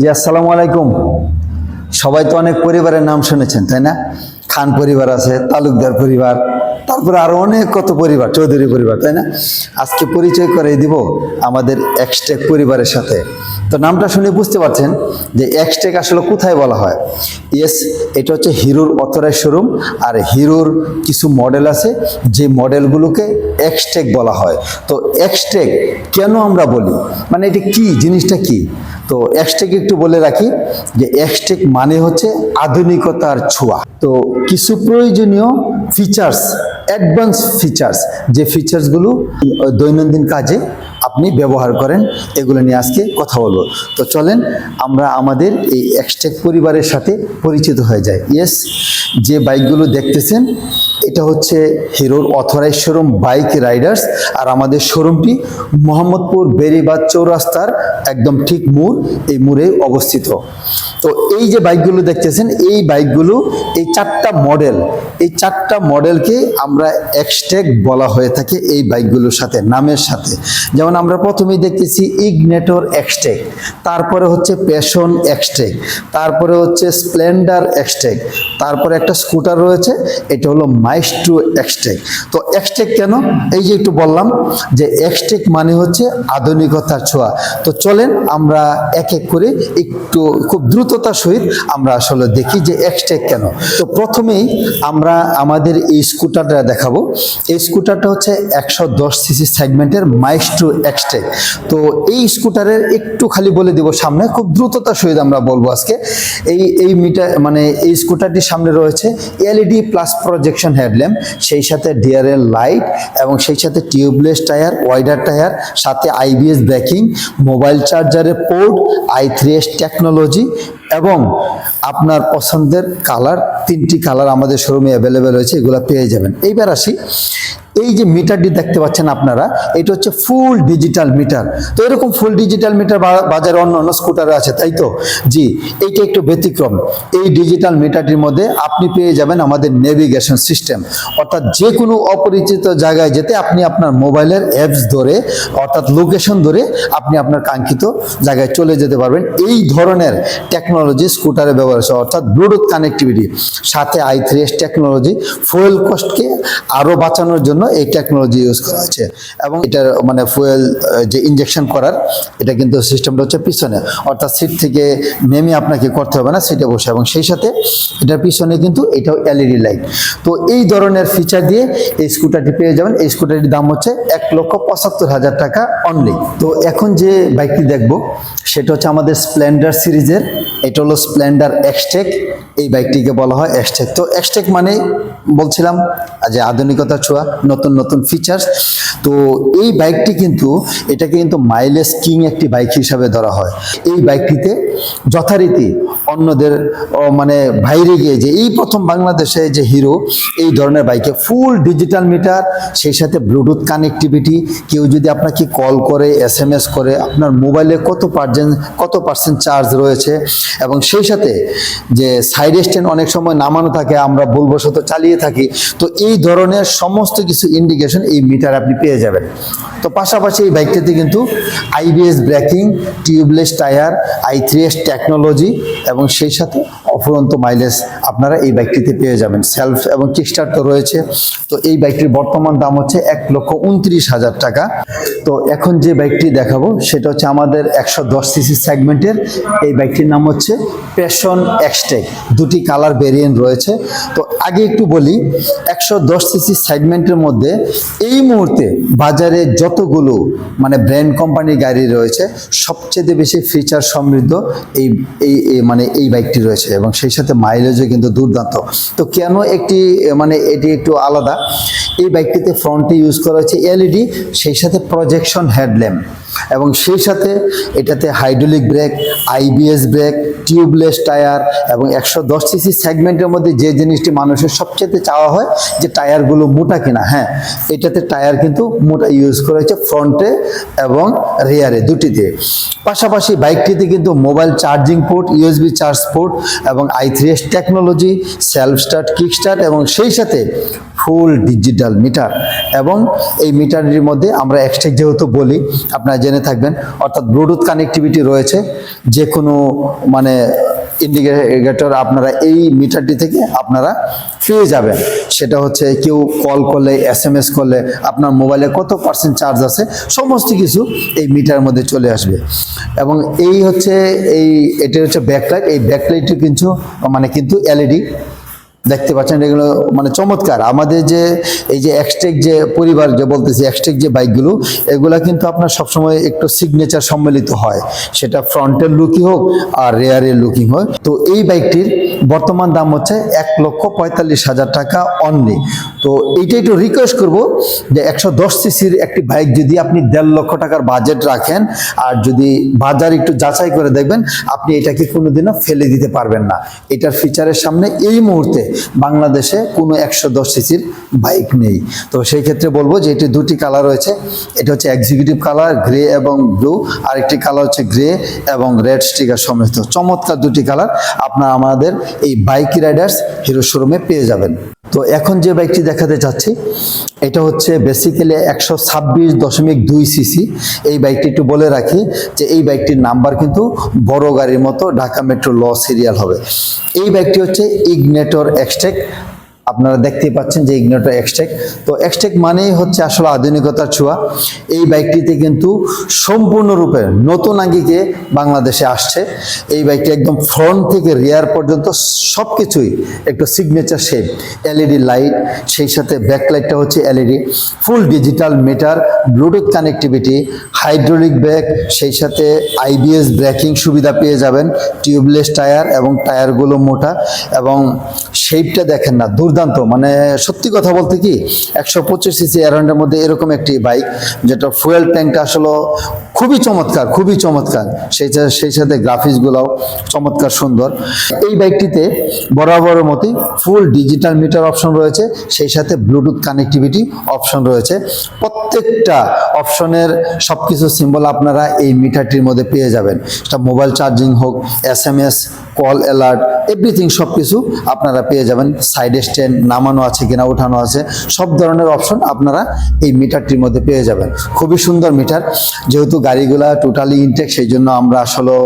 জি, আসসালামু আলাইকুম। সবাই তো অনেক পরিবারের নাম শুনেছেন, তাই না? খান পরিবার আছে, তালুকদার পরিবার তারপরে আরও অনেক কত পরিবার, চৌধুরী পরিবার, তাই না? আজকে পরিচয় করে দিব আমাদের এক্সটেক পরিবারের সাথে। তো নামটা শুনে বুঝতে পারছেন যে এক্সটেক আসলে কোথায় বলা হয়? ইয়েস এটা হচ্ছে হিরোর অথরাইজ শোরুম, আর হিরোর কিছু মডেল আছে, যে মডেলগুলোকে এক্সটেক বলা হয়। তো এক্সটেক কেন আমরা বলি? মানে এটা কি? জিনিসটা কি? তো এক্সটেক একটু বলে রাখি যে এক্সটেক মানে হচ্ছে আধুনিকতার ছোঁয়া। তো কিছু প্রয়োজনীয় ফিচার্স অ্যাডভান্স ফিচার্স যে ফিচার্সগুলো দৈনন্দিন কাজে আপনি ব্যবহার করেন, এগুলো নিয়ে আজকে কথা বলব। তো চলেন, আমরা আমাদের এই এক্সটেক পরিবারের সাথে পরিচিত হয়ে যাই। ইয়েস যে বাইকগুলো দেখতেছেন এটা হচ্ছে হিরোর অথরাইজ শোরুম, বাইক রাইডার্স, আর আমাদের শোরুমটি মোহাম্মদপুর বেরিবাদ চৌরাস্তার একদম ঠিক মূর, এই মূরে অবস্থিত। তো এই যে বাইকগুলো দেখতেছেন, এই বাইকগুলো এই চারটা মডেল, এই চারটা মডেলকে আমরা এক্সটেক বলা হয়ে থাকে এই বাইকগুলোর সাথে, নামের সাথে। যেমন আমরা প্রথমেই দেখতেছি ইগনেটর এক্সটেক তারপরে হচ্ছে প্যাশন এক্সটেক তারপরে হচ্ছে স্প্লেন্ডার এক্সটেক তারপরে একটা স্কুটার রয়েছে, এটা হলো মাইস্ট্রো এক্সটেক তো এক্সটেক কেন? এই যে একটু বললাম যে এক্সটেক মানে হচ্ছে আধুনিকতার ছোঁয়া। তো চলেন আমরা এক এক করে একটু খুব দ্রুততার সহিত আমরা আসলে দেখি যে এক্সটেক কেন। তো প্রথমেই আমরা আমাদের এই স্কুটারটা দেখাবো। এই স্কুটারটা হচ্ছে একশো দশ সিসি সেগমেন্টের মাইস্ট্রো এক্সটেক তো এই স্কুটারের একটু খালি বলে দিব সামনে, খুব দ্রুততার সহিত আমরা বলব আজকে। এই এই মিটার মানে এই স্কুটারটির সামনে রয়েছে এলইডি প্লাস প্রজেকশন হেডল্যাম্প, সেই সাথে ডিআরএল লাইট এবং সেই সাথে টিউবলেস টায়ার, ওয়াইডার টায়ার, সাথে IBS braking, mobile চার্জারের port, I three S technology এবং আপনার পছন্দের কালার, তিনটি কালার আমাদের শোরুমে অ্যাভেলেবেল রয়েছে, এগুলো পেয়ে যাবেন। এইবার আসি, এই যে মিটারটি দেখতে পাচ্ছেন আপনারা, এটা হচ্ছে ফুল ডিজিটাল মিটার তো এরকম ফুল ডিজিটাল মিটার বাজারে অন্য অন্য স্কুটারে আছে, তাই তো? জি, এইটা একটু ব্যতিক্রম। এই ডিজিটাল মিটারটির মধ্যে আপনি পেয়ে যাবেন আমাদের নেভিগেশন সিস্টেম অর্থাৎ যে কোনো অপরিচিত জায়গায় যেতে আপনি আপনার মোবাইলের অ্যাপস ধরে, অর্থাৎ লোকেশন ধরে আপনি আপনার কাঙ্ক্ষিত জায়গায় চলে যেতে পারবেন। এই ধরনের টেকনোলজি স্কুটারে ব্যবহার হচ্ছে অর্থাৎ ব্লুটুথ কানেক্টিভিটি সাথে I three S technology fuel কস্টকে আরও বাঁচানোর জন্য এই টেকনোলজি ইউজ করা হচ্ছে এবং এটার মানে ফুয়েল যে ইঞ্জেকশন করার, এটা কিন্তু সিস্টেমটা হচ্ছে পিছনে। অর্থাৎ সিট থেকে নেমে আপনাকে করতে হবে না সিটে বসে। এবং সেই সাথে এটার পিছনে কিন্তু এটাও এলইডি লাইট তো এই ধরনের ফিচার দিয়ে এই স্কুটারটি পেয়ে যাবেন। এই স্কুটারটির দাম হচ্ছে এক লক্ষ পঁচাত্তর হাজার টাকা অনলি তো এখন যে বাইকটি দেখব, সেটা হচ্ছে আমাদের স্প্লেন্ডার সিরিজের এটা হলো স্প্লেন্ডার এক্সটেক এই বাইকটিকে বলা হয় এক্সটেক তো এক্সটেক মানে বলছিলাম যে আধুনিকতা ছোঁয়া, নতুন নতুন ফিচার্স তো এই বাইকটি কিন্তু এটাকে কিন্তু মাইলেজ কিং একটি বাইক হিসাবে ধরা হয়। এই বাইকটিতে যথারীতি অন্যদের মানে বাইরে গিয়ে যে এই প্রথম বাংলাদেশে যে হিরো এই ধরনের বাইকে ফুল ডিজিটাল মিটার সেই সাথে ব্লুটুথ কানেক্টিভিটি কেউ যদি আপনাকে কল করে এস এম এস করে, আপনার মোবাইলে কত পার্সেন্ট কত পার্সেন্ট চার্জ রয়েছে, এবং সেই সাথে যে সাইড স্ট্যান্ড অনেক সময় নামানো থাকে, আমরা ভুলবশত চালিয়ে থাকি, তো এই ধরনের সমস্ত কিছু ইন্ডিকেশন এই মিটার আপনি পেয়ে যাবেন। তো পাশাপাশি এই বাইকটিতে কিন্তু IBS braking tubeless tyre I three S technology এবং সেই সাথে অফুরন্ত মাইলেজ আপনারা এই বাইকটিতে পেয়ে যাবেন। সেলফ এবং কিকস্টার্ট তো রয়েছে। তো এই বাইকটির বর্তমান দাম হচ্ছে এক লক্ষ উনত্রিশ হাজার টাকা। তো এখন যে বাইকটি দেখাবো, সেটা হচ্ছে আমাদের একশো দশ সিসি সেগমেন্টের এই বাইকটির নাম হচ্ছে প্যাশন এক্সটেক দুটি কালার ভেরিয়েন্ট রয়েছে। তো আগে একটু বলি, একশো দশ সিসি সেগমেন্টের মধ্যে এই মুহূর্তে বাজারে যতগুলো মানে ব্র্যান্ড কোম্পানির গাড়ি রয়েছে, সবচেয়ে বেশি ফিচার সমৃদ্ধ এই এই মানে এই বাইকটি রয়েছে এবং সেই সাথে মাইলেজও কিন্তু দুর্দান্ত। তো কেন একটি মানে এটি একটু আলাদা? এই বাইকটিতে ফ্রন্টে ইউজ করা হয়েছে এলইডি সেই সাথে প্রজেকশন হেডল্যাম্প এবং সেই সাথে এটাতে hydraulic brake IBS brake tubeless tyre এবং একশো দশ সিসি সেগমেন্টের মধ্যে যে জিনিসটি মানুষের সবচেয়ে চাওয়া হয় যে টায়ারগুলো মোটা কিনা। হ্যাঁ এটাতে টায়ার কিন্তু মোটা ইউজ করা হয়েছে ফ্রন্টে এবং রেয়ারে দুটিতে। পাশাপাশি বাইকটিতে কিন্তু mobile charging port USB charge port এবং I three S technology self start kick start এবং সেই সাথে ফুল ডিজিটাল মিটার এবং এই মিটারটির মধ্যে আমরা এক্সট্রা যেহেতু বলি, আপনারা জেনে থাকবেন, অর্থাৎ ব্লুটুথ কানেক্টিভিটি রয়েছে যে কোনো মানে ইন্ডিকেটর আপনারা এই মিটারটি থেকে আপনারা পেয়ে যাবেন। সেটা হচ্ছে কেউ কল করলে এস এম এস করলে আপনার মোবাইলে কত পার্সেন্ট চার্জ আছে, সমস্ত কিছু এই মিটার মধ্যে চলে আসবে। এবং এই হচ্ছে এই এটি হচ্ছে ব্যাকলাইট এই ব্যাকলাইটটি কিন্তু মানে কিন্তু এলইডি দেখতে পাচ্ছেন এগুলো মানে চমৎকার। আমাদের যে এই যে এক্সটেক যে পরিবার যে বলতেছি এক্সটেক যে বাইকগুলো, এগুলা কিন্তু আপনার সবসময় একটু সিগনেচার সম্মিলিত হয়। সেটা ফ্রন্টের লুকই হোক আর রেয়ারের লুকিং হোক। তো এই বাইকটির বর্তমান দাম হচ্ছে এক লক্ষ পঁয়তাল্লিশ হাজার টাকা অনলি তো এইটা একটু রিকোয়েস্ট করব যে একশো দশ সিসির একটি বাইক যদি আপনি দেড় লক্ষ টাকার বাজেট রাখেন, আর যদি বাজার একটু যাচাই করে দেখবেন, আপনি এটাকে কোনোদিনও ফেলে দিতে পারবেন না। এটার ফিচারের সামনে এই মুহূর্তে বাংলাদেশে কোনো একশো দশ সিসির বাইক নেই। তো সেই ক্ষেত্রে বলব যে এটি দুটি কালার রয়েছে। এটা হচ্ছে এক্সিকিউটিভ কালার গ্রে এবং ব্লু আরেকটি কালার হচ্ছে গ্রে এবং রেড স্টিকার সমস্ত চমৎকার দুটি কালার আপনারা আমাদের এই বাইক রাইডার্স হিরো শোরুমে পেয়ে যাবেন। তো এখন যে বাইকটি দেখাতে চাচ্ছি, এটা হচ্ছে বেসিক্যালি একশো ছাব্বিশ দশমিক দুই সিসি এই বাইকটি একটু বলে রাখি যে এই বাইকটির নাম্বার কিন্তু বড় গাড়ির মতো ঢাকা মেট্রো ল সিরিয়াল হবে। এই বাইকটি হচ্ছে ইগনেটর এক্সটেক আপনারা দেখতেই পাচ্ছেন যে ইগনেটর এক্সটেক তো এক্সটেক মানেই হচ্ছে আসলে আধুনিকতার ছোঁয়া। এই বাইকটিতে কিন্তু সম্পূর্ণরূপে নতুন আঙ্গিকে বাংলাদেশে আসছে। এই বাইকটি একদম ফ্রন্ট থেকে রিয়ার পর্যন্ত সব কিছুই একটু সিগনেচার শেপ এলইডি লাইট সেই সাথে ব্যাকলাইটটা হচ্ছে LED full digital meter bluetooth connectivity hydraulic brake সেই সাথে আইবিএস ব্রেকিং সুবিধা পেয়ে যাবেন। টিউবলেস টায়ার এবং টায়ারগুলো মোটা। এবং শেপটা দেখেন না, দুর্দান্ত মানে সত্যি কথা বলতে কি, একশো পঁচিশ সিসি অ্যারাউন্ডের মধ্যে এরকম একটি বাইক যেটা ফুয়েল ট্যাঙ্কটা আসলে খুবই চমৎকার খুবই চমৎকার। সেই সেই সাথে গ্রাফিক্সগুলোও চমৎকার সুন্দর। এই বাইকটিতে বরাবরের মতোই ফুল ডিজিটাল মিটার অপশন রয়েছে, সেই সাথে ব্লুটুথ কানেক্টিভিটি অপশন রয়েছে। প্রত্যেকটা অপশনের সব কিছু সিম্বল আপনারা এই মিটারটির মধ্যে পেয়ে যাবেন। সেটা মোবাইল চার্জিং হোক S M S call alert everything সব কিছু আপনারা পেয়ে যাবেন। সাইড স্ট্যান্ড নামানো আছে কিনা, ওঠানো আছে। সব ধরনের অপশন আপনারা এই মিটারটির মধ্যে পেয়ে যাবেন। খুবই সুন্দর মিটার। যেহেতু গাড়িগুলা টোটালি ইনটেক সেই জন্য আমরা আসলে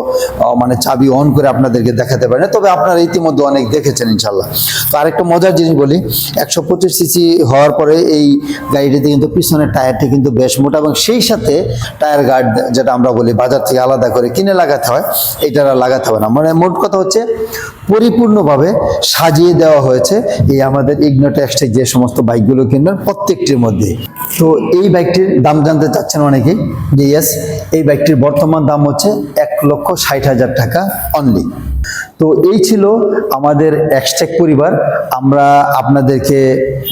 মানে চাবি অন করে আপনাদেরকে দেখাতে পারি না। তবে আপনারা ইতিমধ্যে অনেক দেখেছেন ইনশাল্লাহ তো আরেকটা মজার জিনিস বলি, একশো পঁচিশ সিসি হওয়ার পরে এই গাড়িটিতে কিন্তু পিছনের টায়ারটি কিন্তু বেশ মোটা এবং সেই সাথে টায়ার গার্ড যেটা আমরা বলি, বাজার থেকে আলাদা করে কিনে লাগাতে হয় আর লাগাতে হবে না। মানে মোট কথা হচ্ছে পরিপূর্ণভাবে সাজিয়ে দেওয়া হয়েছে এই আমাদের ইগনোটেক্সের যে সমস্ত বাইকগুলো কিনবেন প্রত্যেকটির মধ্যে। তো এই বাইকটির দাম জানতে চাচ্ছেন অনেকেই যে ইয়েস এই বাইকটির বর্তমান দাম হচ্ছে এক লক্ষ ষাট হাজার টাকা অনলি তো এই ছিল আমাদের এক্সটেক পরিবার। আমরা আপনাদেরকে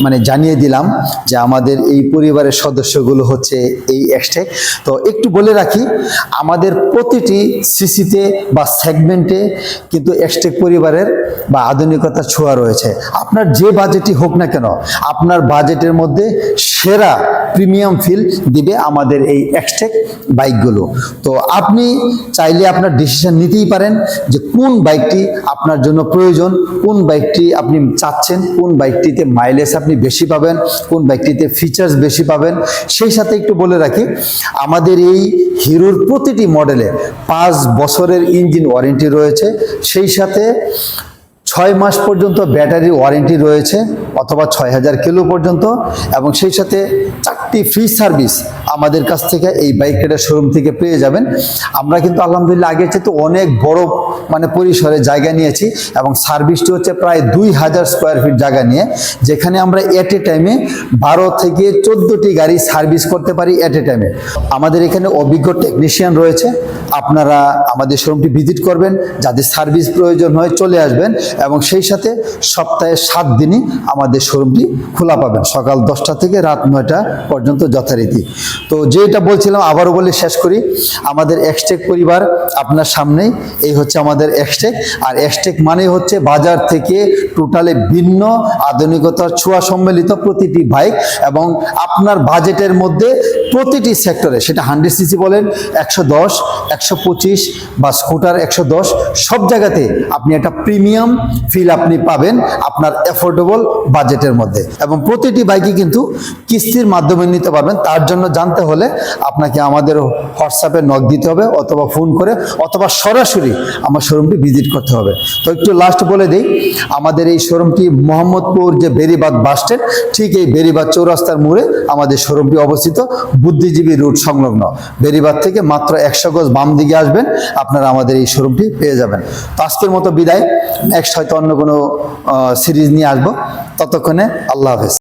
মানে জানিয়ে দিলাম যে আমাদের এই পরিবারের সদস্যগুলো হচ্ছে এই এক্সটেক তো একটু বলে রাখি, আমাদের প্রতিটি সিসিতে বা সেগমেন্টে কিন্তু এক্সটেক পরিবারের বা আধুনিকতার ছোঁয়া রয়েছে। আপনার যে বাজেটই হোক না কেন, আপনার বাজেটের মধ্যে সেরা প্রিমিয়াম ফিল দিবে আমাদের এই এক্সটেক বাইকগুলো। তো আপনি চাইলে আপনার ডিসিশন নিতেই পারেন যে কোন বাইকটি আপনার জন্য প্রয়োজন? কোন বাইকটি আপনি চাচ্ছেন? কোন বাইকটিতে মাইলেজ আপনি বেশি পাবেন? কোন বাইকটিতে ফিচার্স বেশি পাবেন? সেই সাথে একটু বলে রাখি, আমাদের এই হিরোর প্রতিটি মডেলে পাঁচ বছরের ইঞ্জিন ওয়ারেন্টি রয়েছে। সেই সাথে ছয় মাস পর্যন্ত ব্যাটারি ওয়ারেন্টি রয়েছে অথবা ছয় হাজার কিলো পর্যন্ত এবং সেই সাথে চারটি ফ্রি সার্ভিস আমাদের কাছ থেকে এই বাইক রাইডার শোরুম থেকে পেয়ে যাবেন। আমরা কিন্তু আলহামদুলিল্লাহ আগের চেয়ে তো অনেক বড় মানে পরিসরে জায়গা নিয়েছি এবং সার্ভিসটি হচ্ছে প্রায় দুই হাজার স্কোয়ার ফিট জায়গা নিয়ে, যেখানে আমরা এট এ টাইমে বারো থেকে চোদ্দোটি গাড়ি সার্ভিস করতে পারি এট এ। টাইমে আমাদের এখানে অভিজ্ঞ টেকনিশিয়ান রয়েছে, আপনারা আমাদের শোরুমটি ভিজিট করবেন, যাদের সার্ভিস প্রয়োজন হয় চলে আসবেন এবং সেই সাথে সপ্তাহে সাত দিনই আমাদের শোরুমটি খোলা পাবেন। সকাল দশটা থেকে রাত নয়টা পর্যন্ত যথারীতি। তো যেটা বলছিলাম, আবারও বলে শেষ করি, আমাদের এক্সটেক পরিবার আপনার সামনেই, এই হচ্ছে আমাদের এক্সটেক আর এক্সটেক মানে হচ্ছে বাজার থেকে টোটালে ভিন্ন, আধুনিকতার ছোঁয়া সম্মিলিত প্রতিটি বাইক এবং আপনার বাজেটের মধ্যে প্রতিটি সেক্টরে, সেটা হান্ড্রেড সিসি বলেন, একশো দশ, একশো পঁচিশ বা স্কুটার একশো দশ, সব জায়গাতে আপনি একটা প্রিমিয়াম ফিল আপনি পাবেন আপনার অ্যাফোর্ডেবল বাজেটের মধ্যে। এবং প্রতিটি বাইকই কিন্তু কিস্তির মাধ্যমে নিতে পারবেন। তার জন্য জানতে হলে আপনাকে আমাদের হোয়াটসঅ্যাপে নক দিতে হবে অথবা ফোন করে অথবা সরাসরি আমার শোরুমটি ভিজিট করতে হবে। তো একটু লাস্ট বলে দিই, আমাদের এই শোরুমটি মোহাম্মদপুর যে বেরিবাদ বাস স্ট্যান্ড ঠিক এই বেরিবাদ চৌরাস্তার মোড়ে আমাদের শোরুমটি অবস্থিত। বুদ্ধিজীবী রুট সংলগ্ন। বেরিবাদ থেকে মাত্র একশো গজ বাম দিকে আসবেন, আপনারা আমাদের এই শোরুমটি পেয়ে যাবেন। তো আজকের মতো বিদায়। নেক্সট হয়তো অন্য কোনো সিরিজ নিয়ে আসব। ততক্ষণে আল্লাহ হাফেজ।